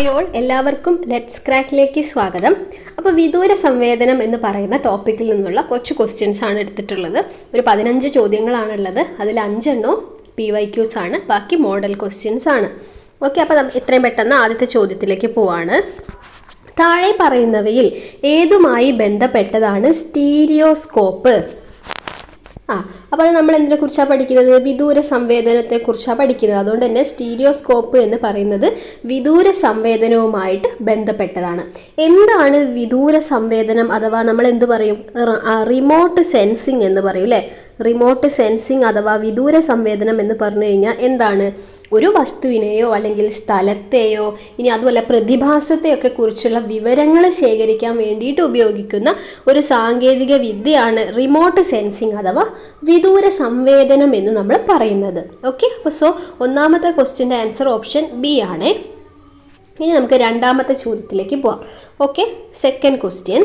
Hi all എല്ലാവർക്കും let's ക്രാക്കിലേക്ക് സ്വാഗതം. അപ്പോൾ വിദൂര സംവേദനം എന്ന് പറയുന്ന ടോപ്പിക്കിൽ നിന്നുള്ള കുറച്ച് ക്വസ്റ്റ്യൻസ് ആണ് എടുത്തിട്ടുള്ളത്. ഒരു പതിനഞ്ച് ചോദ്യങ്ങളാണുള്ളത്. അതിൽ അഞ്ചെണ്ണോ പി വൈ ക്യൂസ് ആണ്. ബാക്കി മോഡൽ ക്വസ്റ്റ്യൻസ് ആണ്. ഓക്കെ അപ്പോൾ ഇത്രയും പെട്ടെന്ന് ആദ്യത്തെ ചോദ്യത്തിലേക്ക് പോവാണ്. താഴെ പറയുന്നവയിൽ ഏതുമായി ബന്ധപ്പെട്ടതാണ് സ്റ്റീരിയോസ്കോപ്പ്? ആ അപ്പോൾ അത് നമ്മൾ എന്തിനെ കുറിച്ചാണ് പഠിക്കുന്നത്? വിദൂര സംവേദനത്തെ കുറിച്ചാണ് പഠിക്കുന്നത്. അതുകൊണ്ട് തന്നെ സ്റ്റീരിയോസ്കോപ്പ് എന്ന് പറയുന്നത് വിദൂര സംവേദനവുമായിട്ട് ബന്ധപ്പെട്ടതാണ്. എന്താണ് വിദൂര സംവേദനം? അഥവാ നമ്മൾ എന്ത് പറയും? റിമോട്ട് സെൻസിങ് എന്ന് പറയും അല്ലേ റിമോട്ട് സെൻസിങ് അഥവാ വിദൂര സംവേദനം എന്ന് പറഞ്ഞു കഴിഞ്ഞാൽ എന്താണ്? ഒരു വസ്തുവിനെയോ അല്ലെങ്കിൽ സ്ഥലത്തെയോ ഇനി അതുപോലെ പ്രതിഭാസത്തെയൊക്കെ കുറിച്ചുള്ള വിവരങ്ങൾ ശേഖരിക്കാൻ വേണ്ടിയിട്ട് ഉപയോഗിക്കുന്ന ഒരു സാങ്കേതിക വിദ്യയാണ് റിമോട്ട് സെൻസിങ് അഥവാ വിദൂര സംവേദനം എന്ന് നമ്മൾ പറയുന്നത്. ഓക്കെ അപ്പോൾ സോ ഒന്നാമത്തെ ക്വസ്റ്റ്യന്റെ ആൻസർ ഓപ്ഷൻ ബി ആണേ. ഇനി നമുക്ക് രണ്ടാമത്തെ ചോദ്യത്തിലേക്ക് പോവാം. ഓക്കെ സെക്കൻഡ് ക്വസ്റ്റ്യൻ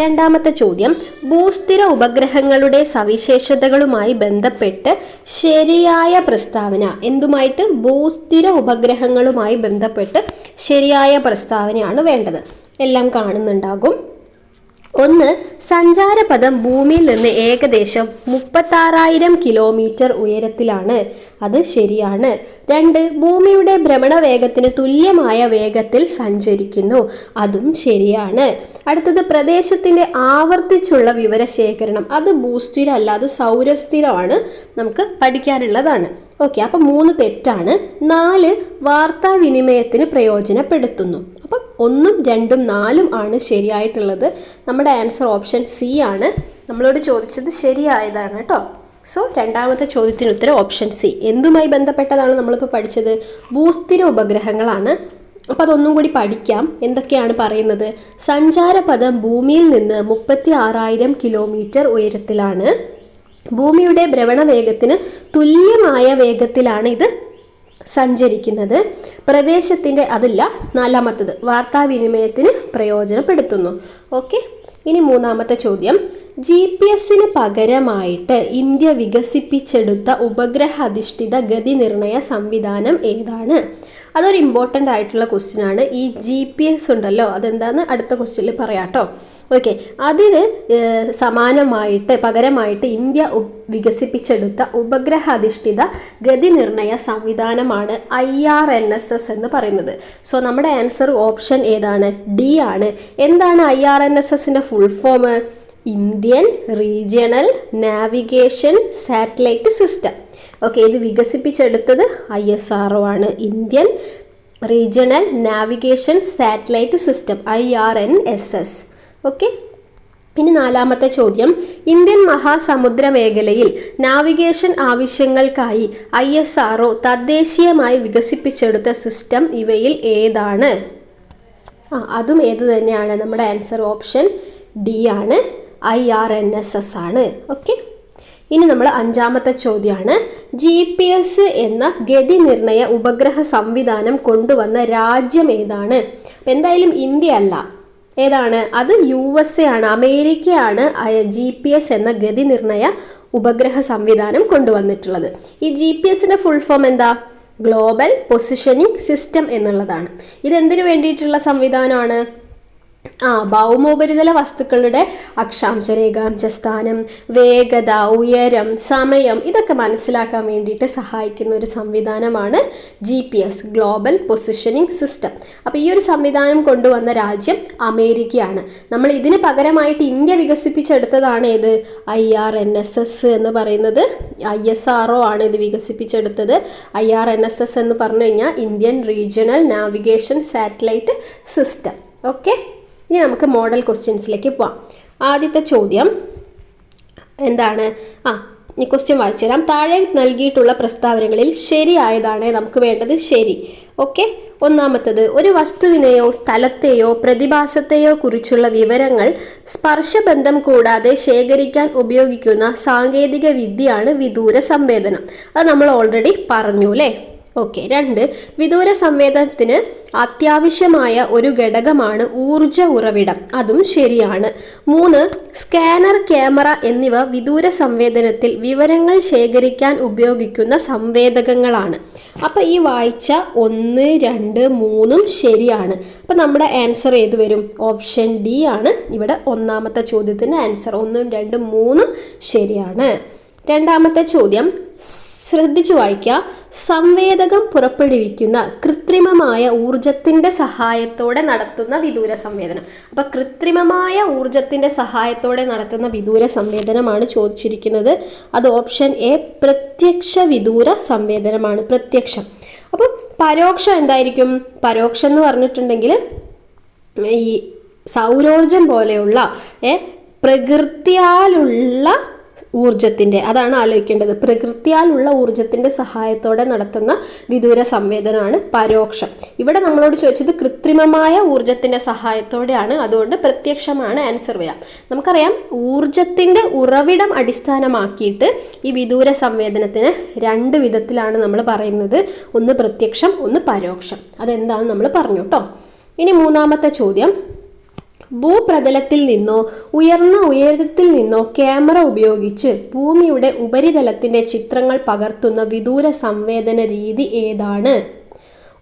രണ്ടാമത്തെ ചോദ്യം ഭൂസ്ഥിര ഉപഗ്രഹങ്ങളുടെ സവിശേഷതകളുമായി ബന്ധപ്പെട്ട് ശരിയായ പ്രസ്താവന. എന്തുമായിട്ട്? ഭൂസ്ഥിര ഉപഗ്രഹങ്ങളുമായി ബന്ധപ്പെട്ട് ശരിയായ പ്രസ്താവനയാണ് വേണ്ടത്. എല്ലാം കാണുന്നുണ്ടാകും. ഒന്ന് സഞ്ചാരപഥം ഭൂമിയിൽ നിന്ന് ഏകദേശം മുപ്പത്താറായിരം കിലോമീറ്റർ ഉയരത്തിലാണ്. അത് ശരിയാണ്. രണ്ട് ഭൂമിയുടെ ഭ്രമണ വേഗത്തിന് തുല്യമായ വേഗത്തിൽ സഞ്ചരിക്കുന്നു. അതും ശരിയാണ്. അടുത്തത് പ്രദേശത്തിന്റെ ആവർത്തിച്ചുള്ള വിവരശേഖരണം. അത് ഭൂസ്ഥിര അല്ലാതെ സൗരസ്ഥിരമാണ് നമുക്ക് പഠിക്കാനുള്ളതാണ്. ഓക്കെ അപ്പം മൂന്ന് തെറ്റാണ്. നാല് വാർത്താവിനിമയത്തിന് പ്രയോജനപ്പെടുത്തുന്നു. അപ്പം ഒന്നും രണ്ടും നാലും ആണ് ശരിയായിട്ടുള്ളത്. നമ്മുടെ ആൻസർ ഓപ്ഷൻ സി ആണ്. നമ്മളോട് ചോദിച്ചത് ശരിയായതാണ് കേട്ടോ. സോ രണ്ടാമത്തെ ചോദ്യത്തിന് ഉത്തരം ഓപ്ഷൻ സി. എന്തുമായി ബന്ധപ്പെട്ടതാണ് നമ്മളിപ്പോൾ പഠിച്ചത്? ഭൂസ്ഥിര ഉപഗ്രഹങ്ങളാണ്. അപ്പോൾ അതൊന്നും കൂടി പഠിക്കാം. എന്തൊക്കെയാണ് പറയുന്നത്? സഞ്ചാരപഥം ഭൂമിയിൽ നിന്ന് മുപ്പത്തി ആറായിരം കിലോമീറ്റർ ഉയരത്തിലാണ്. ഭൂമിയുടെ ഭ്രമണ വേഗത്തിന് തുല്യമായ വേഗത്തിലാണ് ഇത് സഞ്ചരിക്കുന്നത്. പ്രദേശത്തിന്റെ അതല്ല നാലാമത്തത് വാർത്താവിനിമയത്തിന് പ്രയോജനപ്പെടുത്തുന്നു. ഓക്കെ? ഇനി മൂന്നാമത്തെ ചോദ്യം. ജി പി എസിന് പകരമായിട്ട് ഇന്ത്യ വികസിപ്പിച്ചെടുത്ത ഉപഗ്രഹ അധിഷ്ഠിത ഗതി നിർണയ സംവിധാനം ഏതാണ്? അതൊരു ഇമ്പോർട്ടന്റ് ആയിട്ടുള്ള ക്വസ്റ്റ്യൻ ആണ്. ഈ ജി പി എസ് ഉണ്ടല്ലോ അതെന്താന്ന് അടുത്ത ക്വസ്റ്റ്യനിൽ പറയാം കേട്ടോ ഓക്കെ അതിന് സമാനമായിട്ട് പകരമായിട്ട് ഇന്ത്യ വികസിപ്പിച്ചെടുത്ത ഉപഗ്രഹ അധിഷ്ഠിത ഗതി നിർണയ സംവിധാനമാണ് I R N S S എന്ന് പറയുന്നത്. സോ നമ്മുടെ ആൻസർ ഓപ്ഷൻ ഏതാണ്? ഡി ആണ്. എന്താണ് ഐ ആർ എൻ എസ് എസിന്റെ full form Indian regional navigation satellite system okay ഇത് വികസിപ്പിച്ചെടുത്തത് ഐ എസ് ആർ ആണ്. Indian regional navigation satellite system I R N S S. Okay ഇനി നാലാമത്തെ ചോദ്യം. ഇന്ത്യൻ മഹാസമുദ്ര മേഖലയിൽ നാവിഗേഷൻ ആവശ്യങ്ങൾക്കായി ഐ എസ് ആർ തദ്ദേശീയമായി വികസിപ്പിച്ചെടുത്ത സിസ്റ്റം ഇവയിൽ ഏതാണ്? ആ അതും ഏത് തന്നെയാണ്? നമ്മുടെ ആൻസർ ഓപ്ഷൻ ഡി ആണ്. I R N S S ആണ്. ഓക്കെ ഇനി നമ്മൾ അഞ്ചാമത്തെ ചോദ്യമാണ് ജി പി എസ് എന്ന ഗതി നിർണയ ഉപഗ്രഹ സംവിധാനം കൊണ്ടുവന്ന രാജ്യം ഏതാണ്? എന്തായാലും ഇന്ത്യ അല്ല. ഏതാണ്? അത് യു എസ് എ ആണ്. അമേരിക്കയാണ് ജി പി എസ് എന്ന ഗതി നിർണയ ഉപഗ്രഹ സംവിധാനം കൊണ്ടുവന്നിട്ടുള്ളത്. ഈ ജി പി എസിന്റെ ഫുൾ ഫോം എന്താ? ഗ്ലോബൽ പൊസിഷനിങ് സിസ്റ്റം എന്നുള്ളതാണ്. ഇതെന്തിനു വേണ്ടിയിട്ടുള്ള സംവിധാനമാണ്? ആ ഭൗമോപരിതല വസ്തുക്കളുടെ അക്ഷാംശ രേഖാംശ സ്ഥാനം വേഗത ഉയരം സമയം ഇതൊക്കെ മനസ്സിലാക്കാൻ വേണ്ടിയിട്ട് സഹായിക്കുന്ന ഒരു സംവിധാനമാണ് G P S global positioning system അപ്പോൾ ഈ ഒരു സംവിധാനം കൊണ്ടുവന്ന രാജ്യം അമേരിക്കയാണ്. നമ്മൾ ഇതിന് പകരമായിട്ട് ഇന്ത്യ വികസിപ്പിച്ചെടുത്തതാണ് ഏത്? I R N S S എന്ന് പറയുന്നത്. ഐ എസ് ആർ ഒ ആണ് ഇത് വികസിപ്പിച്ചെടുത്തത്. I R N S S എന്ന് പറഞ്ഞു കഴിഞ്ഞാൽ Indian regional navigation satellite system. Okay? ഇനി നമുക്ക് മോഡൽ ക്വസ്റ്റ്യൻസിലേക്ക് പോവാം. ആദ്യത്തെ ചോദ്യം എന്താണ്? ആ ഈ ക്വസ്റ്റ്യൻ വായിച്ചു തരാം. താഴെ നൽകിയിട്ടുള്ള പ്രസ്താവനകളിൽ ശരിയായതാണ് നമുക്ക് വേണ്ടത് ശരി. ഓക്കെ ഒന്നാമത്തത് ഒരു വസ്തുവിനെയോ സ്ഥലത്തെയോ പ്രതിഭാസത്തെയോ കുറിച്ചുള്ള വിവരങ്ങൾ സ്പർശബന്ധം കൂടാതെ ശേഖരിക്കാൻ ഉപയോഗിക്കുന്ന സാങ്കേതിക വിദ്യയാണ് വിദൂര സംവേദനം. അത് നമ്മൾ ഓൾറെഡി പറഞ്ഞു അല്ലേ ഓക്കെ രണ്ട്. വിദൂര സംവേദനത്തിന് അത്യാവശ്യമായ ഒരു ഘടകമാണ് ഊർജ ഉറവിടം. അതും ശരിയാണ്. മൂന്ന് സ്കാനർ ക്യാമറ എന്നിവ വിദൂര സംവേദനത്തിൽ വിവരങ്ങൾ ശേഖരിക്കാൻ ഉപയോഗിക്കുന്ന സംവേദകങ്ങളാണ്. അപ്പോൾ ഈ വായിച്ച ഒന്ന് രണ്ട് മൂന്നും ശരിയാണ്. അപ്പോൾ നമ്മുടെ ആൻസർ ഏത് വരും? ഓപ്ഷൻ ഡി ആണ്. ഇവിടെ ഒന്നാമത്തെ ചോദ്യത്തിന്റെ ആൻസർ ഒന്നും രണ്ടും മൂന്നും ശരിയാണ്. രണ്ടാമത്തെ ചോദ്യം ശ്രദ്ധിച്ചു വായിക്കുക. സംവേദകം പുറപ്പെടുവിക്കുന്ന കൃത്രിമമായ ഊർജത്തിന്റെ സഹായത്തോടെ നടത്തുന്ന വിദൂര സംവേദനം. അപ്പൊ കൃത്രിമമായ ഊർജത്തിന്റെ സഹായത്തോടെ നടത്തുന്ന വിദൂര സംവേദനമാണ് ചോദിച്ചിരിക്കുന്നത്. അത് ഓപ്ഷൻ എ പ്രത്യക്ഷ വിദൂര സംവേദനമാണ്. പ്രത്യക്ഷം. അപ്പം പരോക്ഷം എന്തായിരിക്കും? പരോക്ഷം എന്ന് പറഞ്ഞിട്ടുണ്ടെങ്കിൽ ഈ സൗരോർജം പോലെയുള്ള പ്രകൃതിയാലുള്ള ഊർജത്തിന്റെ അതാണ് ആലോചിക്കേണ്ടത്. പ്രകൃതിയാലുള്ള ഊർജത്തിന്റെ സഹായത്തോടെ നടത്തുന്ന വിദൂര സംവേദനമാണ് പരോക്ഷം. ഇവിടെ നമ്മളോട് ചോദിച്ചത് കൃത്രിമമായ ഊർജത്തിന്റെ സഹായത്തോടെയാണ് അതുകൊണ്ട് പ്രത്യക്ഷമാണ് ആൻസർ വരാം. നമുക്കറിയാം ഊർജത്തിന്റെ ഉറവിടം അടിസ്ഥാനമാക്കിയിട്ട് ഈ വിദൂര സംവേദനത്തിന് രണ്ട് വിധത്തിലാണ് നമ്മൾ പറയുന്നത്. ഒന്ന് പ്രത്യക്ഷം ഒന്ന് പരോക്ഷം. അതെന്താണെന്ന് നമ്മൾ പറഞ്ഞു കേട്ടോ. ഇനി മൂന്നാമത്തെ ചോദ്യം. ഭൂപ്രതലത്തിൽ നിന്നോ ഉയർന്ന ഉയരത്തിൽ നിന്നോ ക്യാമറ ഉപയോഗിച്ച് ഭൂമിയുടെ ഉപരിതലത്തിന്റെ ചിത്രങ്ങൾ പകർത്തുന്ന വിദൂര സംവേദന രീതി ഏതാണ്?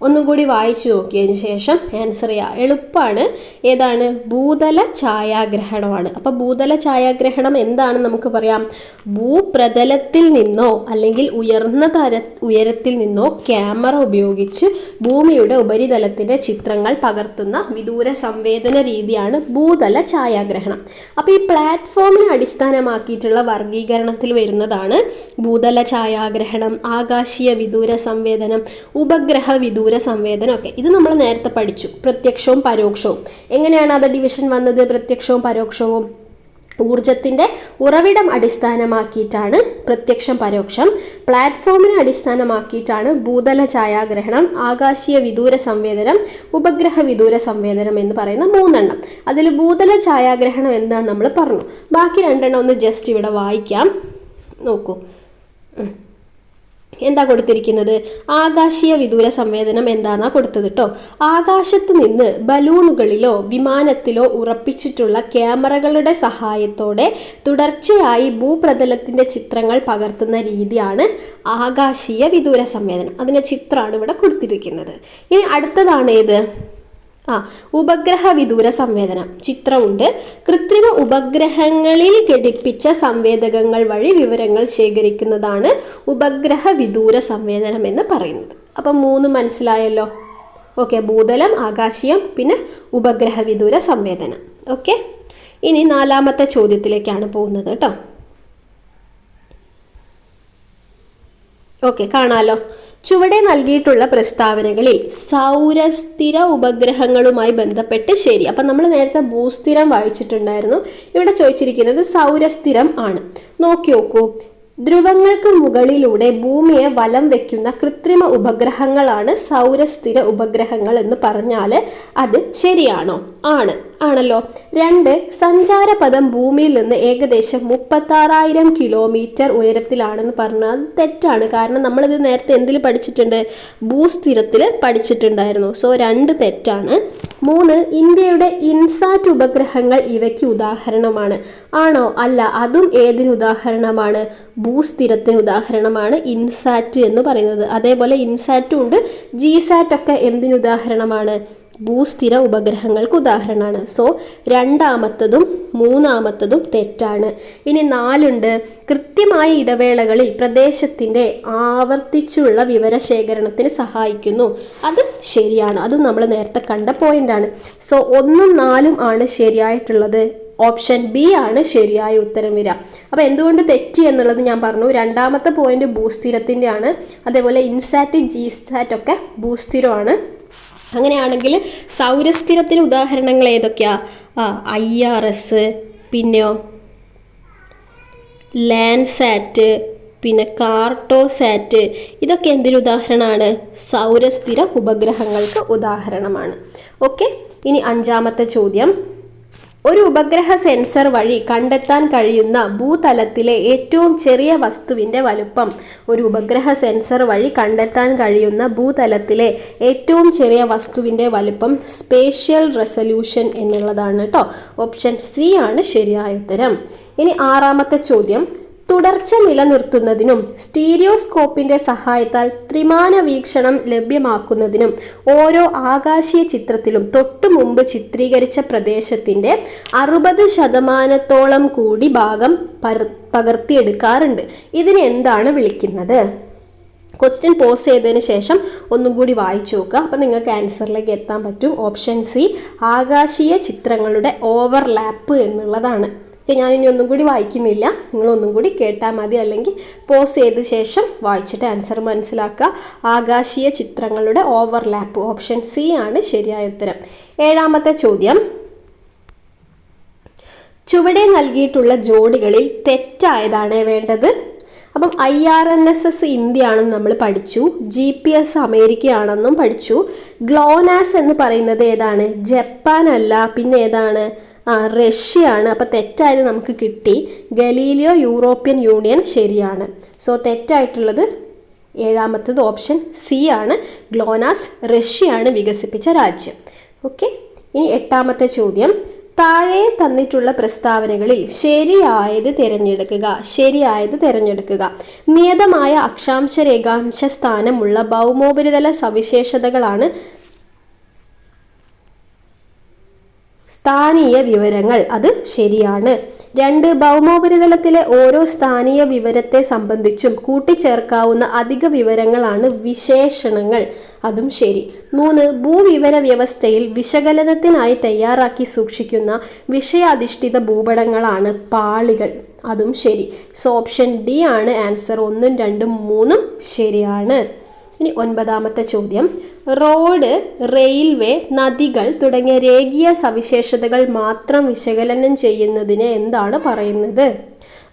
ഒന്നും കൂടി വായിച്ചു നോക്കിയതിന് ശേഷം ആൻസർ ചെയ്യുക എളുപ്പമാണ് ഏതാണ്? ഭൂതല ഛായാഗ്രഹണമാണ്. അപ്പോൾ ഭൂതല ഛായാഗ്രഹണം എന്താണ് നമുക്ക് പറയാം? ഭൂപ്രതലത്തിൽ നിന്നോ അല്ലെങ്കിൽ ഉയർന്ന തര ഉയരത്തിൽ നിന്നോ ക്യാമറ ഉപയോഗിച്ച് ഭൂമിയുടെ ഉപരിതലത്തിന്റെ ചിത്രങ്ങൾ പകർത്തുന്ന വിദൂര സംവേദന രീതിയാണ് ഭൂതല ഛായാഗ്രഹണം. അപ്പോൾ ഈ പ്ലാറ്റ്ഫോമിനെ അടിസ്ഥാനമാക്കിയിട്ടുള്ള വർഗീകരണത്തിൽ വരുന്നതാണ് ഭൂതല ഛായാഗ്രഹണം ആകാശീയ വിദൂര സംവേദനം ഉപഗ്രഹ വിദൂര സംവേദനം ഒക്കെ ഇത് നമ്മൾ നേരത്തെ പഠിച്ചു. പ്രത്യക്ഷവും പരോക്ഷവും. എങ്ങനെയാണ് അത് ഡിവിഷൻ വന്നത്? പ്രത്യക്ഷവും പരോക്ഷവും ഊർജത്തിന്റെ ഉറവിടം അടിസ്ഥാനമാക്കിയിട്ടാണ് പ്രത്യക്ഷം പരോക്ഷം. പ്ലാറ്റ്ഫോമിനെ അടിസ്ഥാനമാക്കിയിട്ടാണ് ഭൂതല ഛായാഗ്രഹണം ആകാശീയ വിദൂര സംവേദനം ഉപഗ്രഹ വിദൂര സംവേദനം എന്ന് പറയുന്ന മൂന്നെണ്ണം. അതിൽ ഭൂതല ഛായാഗ്രഹണം എന്താണെന്ന് നമ്മൾ പറഞ്ഞു. ബാക്കി രണ്ടെണ്ണം ഒന്ന് ജസ്റ്റ് ഇവിടെ വായിക്കാം. നോക്കൂ. എന്താ കൊടുത്തിരിക്കുന്നത്? ആകാശീയ വിദൂര സംവേദനം എന്താന്നാ കൊടുത്തത് കേട്ടോ ആകാശത്ത് നിന്ന് ബലൂണുകളിലോ വിമാനത്തിലോ ഉറപ്പിച്ചിട്ടുള്ള ക്യാമറകളുടെ സഹായത്തോടെ തുടർച്ചയായി ഭൂപ്രതലത്തിന്റെ ചിത്രങ്ങൾ പകർത്തുന്ന രീതിയാണ് ആകാശീയ വിദൂര സംവേദനം. അതിന്റെ ചിത്രമാണ് ഇവിടെ കൊടുത്തിരിക്കുന്നത്. ഇനി അടുത്തതാണ് ഏത്? ആ ഉപഗ്രഹ വിദൂര സംവേദനം. ചിത്രമുണ്ട്. കൃത്രിമ ഉപഗ്രഹങ്ങളിൽ ഘടിപ്പിച്ച സംവേദകങ്ങൾ വഴി വിവരങ്ങൾ ശേഖരിക്കുന്നതാണ് ഉപഗ്രഹ വിദൂര സംവേദനം എന്ന് പറയുന്നത്. അപ്പം മൂന്ന് മനസ്സിലായല്ലോ. ഓക്കെ ഭൂതലം ആകാശീയം പിന്നെ ഉപഗ്രഹ വിദൂര സംവേദനം. ഓക്കെ? ഇനി നാലാമത്തെ ചോദ്യത്തിലേക്കാണ് പോകുന്നത് കേട്ടോ. ഓക്കെ കാണാലോ. ചുവടെ നൽകിയിട്ടുള്ള പ്രസ്താവനകളിൽ സൗരസ്ഥിര ഉപഗ്രഹങ്ങളുമായി ബന്ധപ്പെട്ട് ശരി. അപ്പം നമ്മൾ നേരത്തെ ഭൂസ്ഥിരം വായിച്ചിട്ടുണ്ടായിരുന്നു. ഇവിടെ ചോദിച്ചിരിക്കുന്നത് സൗരസ്ഥിരം ആണ്. നോക്കി നോക്കൂ. ധ്രുവങ്ങൾക്ക് മുകളിലൂടെ ഭൂമിയെ വലം വെക്കുന്ന കൃത്രിമ ഉപഗ്രഹങ്ങളാണ് സൗരസ്ഥിര ഉപഗ്രഹങ്ങൾ എന്ന് പറഞ്ഞാൽ അത് ശരിയാണോ? ആണ്. ആണല്ലോ. രണ്ട് സഞ്ചാരപഥം ഭൂമിയിൽ നിന്ന് ഏകദേശം മുപ്പത്താറായിരം കിലോമീറ്റർ ഉയരത്തിലാണെന്ന് പറഞ്ഞാൽ തെറ്റാണ്. കാരണം നമ്മളിത് നേരത്തെ എന്തിൽ പഠിച്ചിട്ടുണ്ട്? ഭൂസ്ഥിരത്തിൽ പഠിച്ചിട്ടുണ്ടായിരുന്നു. സോ രണ്ട് തെറ്റാണ്. മൂന്ന് ഇന്ത്യയുടെ ഇൻസാറ്റ് ഉപഗ്രഹങ്ങൾ ഇവയ്ക്ക് ഉദാഹരണമാണ്. ആണോ? അല്ല അതും ഏതിന് ഉദാഹരണമാണ്? ഭൂസ്ഥിരത്തിന് ഉദാഹരണമാണ് ഇൻസാറ്റ് എന്ന് പറയുന്നത്. അതേപോലെ ഇൻസാറ്റും ഉണ്ട് ജിസാറ്റ് ഒക്കെ എന്തിന് ഉദാഹരണമാണ്? ഭൂസ്ഥിര ഉപഗ്രഹങ്ങൾക്ക് ഉദാഹരണമാണ്. സോ രണ്ടാമത്തതും മൂന്നാമത്തതും തെറ്റാണ്. ഇനി നാലുണ്ട്. കൃത്യമായ ഇടവേളകളിൽ പ്രദേശത്തിന്റെ ആവർത്തിച്ചുള്ള വിവരശേഖരണത്തിന് സഹായിക്കുന്നു. അത് ശരിയാണ്. അതും നമ്മൾ നേരത്തെ കണ്ട പോയിന്റാണ്. സോ ഒന്നും നാലും ആണ് ശരിയായിട്ടുള്ളത്. ഓപ്ഷൻ ബി ആണ് ശരിയായ ഉത്തരം വരിക. അപ്പോൾ എന്തുകൊണ്ട് തെറ്റി എന്നുള്ളത് ഞാൻ പറഞ്ഞു. രണ്ടാമത്തെ പോയിന്റ് ഭൂസ്ഥിരത്തിന്റെ ആണ് അതേപോലെ ഇൻസാറ്റ് ജിസാറ്റ് ഒക്കെ ഭൂസ്ഥിരമാണ്. അങ്ങനെയാണെങ്കിൽ സൗരസ്ഥിരത്തിന് ഉദാഹരണങ്ങൾ ഏതൊക്കെയാ? ആ ഐ ആർ എസ് പിന്നെയോ? ലാൻഡ്സാറ്റ് പിന്നെ കാർട്ടോസാറ്റ് ഇതൊക്കെ എന്തിനു ഉദാഹരണമാണ്? സൗരസ്ഥിര ഉപഗ്രഹങ്ങൾക്ക് ഉദാഹരണമാണ്. ഓക്കെ ഇനി അഞ്ചാമത്തെ ചോദ്യം. ഒരു ഉപഗ്രഹ സെൻസർ വഴി കണ്ടെത്താൻ കഴിയുന്ന ഭൂതലത്തിലെ ഏറ്റവും ചെറിയ വസ്തുവിന്റെ വലുപ്പം. ഒരു ഉപഗ്രഹ സെൻസർ വഴി കണ്ടെത്താൻ കഴിയുന്ന ഭൂതലത്തിലെ ഏറ്റവും ചെറിയ വസ്തുവിന്റെ വലുപ്പം സ്പേഷ്യൽ റെസല്യൂഷൻ എന്നുള്ളതാണ് കേട്ടോ ഓപ്ഷൻ സി ആണ് ശരിയായ ഉത്തരം. ഇനി ആറാമത്തെ ചോദ്യം. തുടർച്ച നിലനിർത്തുന്നതിനും സ്റ്റീരിയോസ്കോപ്പിന്റെ സഹായത്താൽ ത്രിമാന വീക്ഷണം ലഭ്യമാക്കുന്നതിനും ഓരോ ആകാശീയ ചിത്രത്തിലും തൊട്ടു മുമ്പ് ചിത്രീകരിച്ച പ്രദേശത്തിന്റെ അറുപത് ശതമാനത്തോളം കൂടി ഭാഗം പകർ- പകർത്തിയെടുക്കാറുണ്ട്. ഇതിനെ എന്താണ് വിളിക്കുന്നത്? ക്വസ്റ്റ്യൻ പോസ് ചെയ്തതിന് ശേഷം ഒന്നും കൂടി വായിച്ചു നോക്കുക. അപ്പം നിങ്ങൾക്ക് ആൻസറിലേക്ക് എത്താൻ പറ്റും. ഓപ്ഷൻ സി ആകാശീയ ചിത്രങ്ങളുടെ ഓവർലാപ്പ് എന്നുള്ളതാണ്. ഓക്കെ ഇനി ഒന്നും കൂടി വായിക്കുന്നില്ല. നിങ്ങളൊന്നും കൂടി കേട്ടാൽ മതി. അല്ലെങ്കിൽ പോസ് ചെയ്ത ശേഷം വായിച്ചിട്ട് ആൻസർ മനസ്സിലാക്കുക. ആകാശീയ ചിത്രങ്ങളുടെ ഓവർലാപ്പ് ഓപ്ഷൻ സി ആണ് ശരിയായ ഉത്തരം. ഏഴാമത്തെ ചോദ്യം. ചുവടെ നൽകിയിട്ടുള്ള ജോഡികളിൽ തെറ്റായതാണ് വേണ്ടത്. അപ്പം I R N S S India ആണെന്ന് നമ്മൾ പഠിച്ചു. ജി പി എസ് അമേരിക്കയാണെന്നും പഠിച്ചു. ഗ്ലോനാസ് എന്ന് പറയുന്നത് ഏതാണ്? ജപ്പാൻ അല്ല. പിന്നെ ഏതാണ്? ആ റഷ്യയാണ്. അപ്പോൾ തെറ്റായത് നമുക്ക് കിട്ടി. ഗലീലിയോ യൂറോപ്യൻ യൂണിയൻ ശരിയാണ്. സോ തെറ്റായിട്ടുള്ളത് ഏഴാമത്തത് ഓപ്ഷൻ സി ആണ്. ഗ്ലോനാസ് റഷ്യയാണ് വികസിപ്പിച്ച രാജ്യം. ഓക്കെ ഇനി എട്ടാമത്തെ ചോദ്യം. താഴെ തന്നിട്ടുള്ള പ്രസ്താവനകളിൽ ശരിയായത് തിരഞ്ഞെടുക്കുക ശരിയായത് തിരഞ്ഞെടുക്കുക. നിയതമായ അക്ഷാംശ രേഖാംശ സ്ഥാനമുള്ള ഭൗമോപരിതല സവിശേഷതകളാണ് സ്ഥാനീയ വിവരങ്ങൾ അത് ശരിയാണ്. രണ്ട് ഭൗമോപരിതലത്തിലെ ഓരോ സ്ഥാനീയ വിവരത്തെ സംബന്ധിച്ചും കൂട്ടിച്ചേർക്കാവുന്ന അധിക വിവരങ്ങളാണ് വിശേഷണങ്ങൾ. അതും ശരി. മൂന്ന് ഭൂവിവര വ്യവസ്ഥയിൽ വിശകലനത്തിനായി തയ്യാറാക്കി സൂക്ഷിക്കുന്ന വിഷയാധിഷ്ഠിത ഭൂപടങ്ങളാണ് പാളികൾ. അതും ശരി. സോ ഓപ്ഷൻ ഡി ആണ്. ആൻസർ ഒന്നും രണ്ടും മൂന്നും ശരിയാണ്. ഇനി ഒൻപതാമത്തെ ചോദ്യം. റോഡ് റെയിൽവേ നദികൾ തുടങ്ങിയ രേഖീയ സവിശേഷതകൾ മാത്രം വിശകലനം ചെയ്യുന്നതിന് എന്താണ് പറയുന്നത്?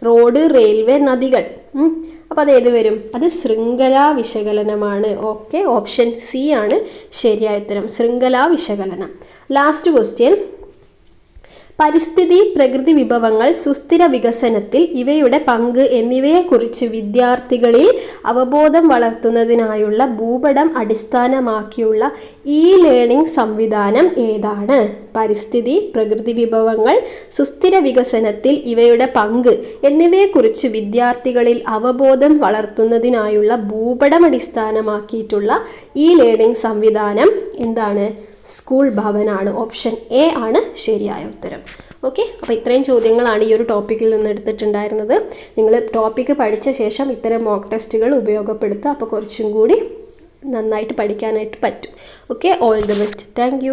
റോഡ് റെയിൽവേ നദികൾ. അപ്പം അപ്പോൾ അത് ഏത് വരും? അത് ശൃംഖല വിശകലനമാണ്. ഓക്കെ ഓപ്ഷൻ സി ആണ് ശരിയായ ഉത്തരം. ശൃംഖല വിശകലനം. ലാസ്റ്റ് ക്വസ്റ്റ്യൻ പരിസ്ഥിതി പ്രകൃതി വിഭവങ്ങൾ സുസ്ഥിര വികസനത്തിൽ ഇവയുടെ പങ്ക് എന്നിവയെക്കുറിച്ച് വിദ്യാർത്ഥികളിൽ അവബോധം വളർത്തുന്നതിനായുള്ള ഭൂപടം അടിസ്ഥാനമാക്കിയുള്ള ഇ ലേണിംഗ് സംവിധാനം ഏതാണ്? പരിസ്ഥിതി പ്രകൃതി വിഭവങ്ങൾ സുസ്ഥിര വികസനത്തിൽ ഇവയുടെ പങ്ക് എന്നിവയെക്കുറിച്ച് വിദ്യാർത്ഥികളിൽ അവബോധം വളർത്തുന്നതിനായുള്ള ഭൂപടം അടിസ്ഥാനമാക്കിയിട്ടുള്ള ഇ ലേണിംഗ് സംവിധാനം എന്താണ്? സ്കൂൾ ഭവനാണ് ഓപ്ഷൻ എ ആണ് ശരിയായ ഉത്തരം. ഓക്കെ അപ്പോൾ ഇത്രയും ചോദ്യങ്ങളാണ് ഈ ഒരു ടോപ്പിക്കിൽ നിന്ന് എടുത്തിട്ടുണ്ടായിരുന്നത്. നിങ്ങൾ ടോപ്പിക്ക് പഠിച്ച ശേഷം ഇത്തരം മോക്ക് ടെസ്റ്റുകൾ ഉപയോഗപ്പെടുത്തുക. അപ്പോൾ കുറച്ചും കൂടി നന്നായിട്ട് പഠിക്കാനായിട്ട് പറ്റും. Okay all the best thank